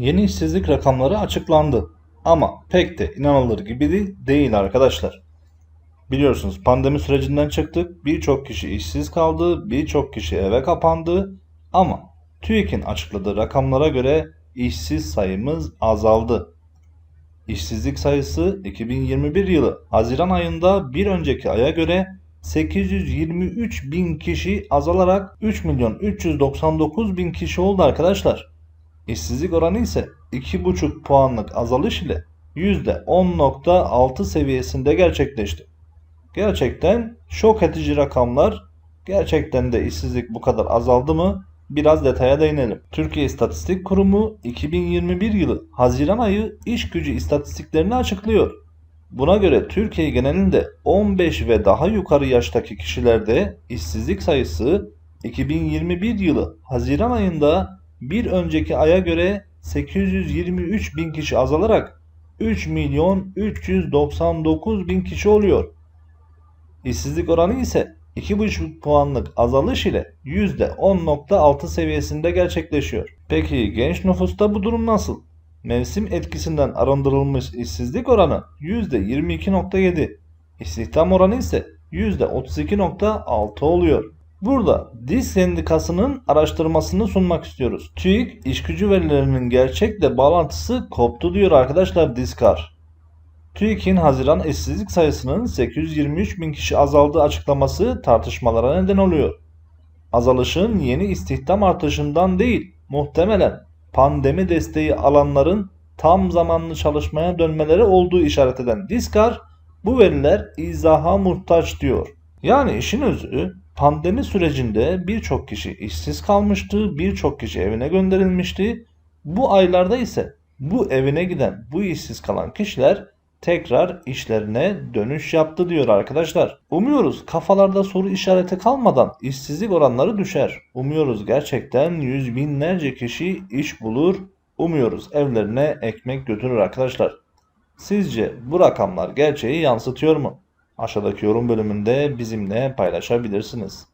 Yeni işsizlik rakamları açıklandı. Ama pek de inanılır gibi de değil arkadaşlar. Biliyorsunuz pandemi sürecinden çıktık. Birçok kişi işsiz kaldı, birçok kişi eve kapandı. Ama TÜİK'in açıkladığı rakamlara göre işsiz sayımız azaldı. İşsizlik sayısı 2021 yılı Haziran ayında bir önceki aya göre 823 bin kişi azalarak 3 milyon 399 bin kişi oldu arkadaşlar. İşsizlik oranı ise 2,5 puanlık azalış ile %10.6 seviyesinde gerçekleşti. Gerçekten şok edici rakamlar. Gerçekten de işsizlik bu kadar azaldı mı? Biraz detaya değinelim. Türkiye İstatistik Kurumu 2021 yılı Haziran ayı iş gücü istatistiklerini açıklıyor. Buna göre Türkiye genelinde 15 ve daha yukarı yaştaki kişilerde işsizlik sayısı 2021 yılı Haziran ayında bir önceki aya göre 823 bin kişi azalarak 3 milyon 399 bin kişi oluyor. İşsizlik oranı ise 2,5 puanlık azalış ile %10.6 seviyesinde gerçekleşiyor. Peki genç nüfusta bu durum nasıl? Mevsim etkisinden arındırılmış işsizlik oranı %22.7. İstihdam oranı ise %32.6 oluyor. Burada DİS Sendikası'nın araştırmasını sunmak istiyoruz. TÜİK işgücü verilerinin gerçekle bağlantısı koptu diyor arkadaşlar Diskar. TÜİK'in Haziran işsizlik sayısının 823 bin kişi azaldığı açıklaması tartışmalara neden oluyor. Azalışın yeni istihdam artışından değil, muhtemelen pandemi desteği alanların tam zamanlı çalışmaya dönmeleri olduğu işaret eden Diskar, bu veriler izaha muhtaç diyor. Yani işin özü pandemi sürecinde birçok kişi işsiz kalmıştı, birçok kişi evine gönderilmişti. Bu aylarda ise bu evine giden, bu işsiz kalan kişiler tekrar işlerine dönüş yaptı diyor arkadaşlar. Umuyoruz kafalarda soru işareti kalmadan işsizlik oranları düşer. Umuyoruz gerçekten yüz binlerce kişi iş bulur. Umuyoruz evlerine ekmek götürür arkadaşlar. Sizce bu rakamlar gerçeği yansıtıyor mu? Aşağıdaki yorum bölümünde bizimle paylaşabilirsiniz.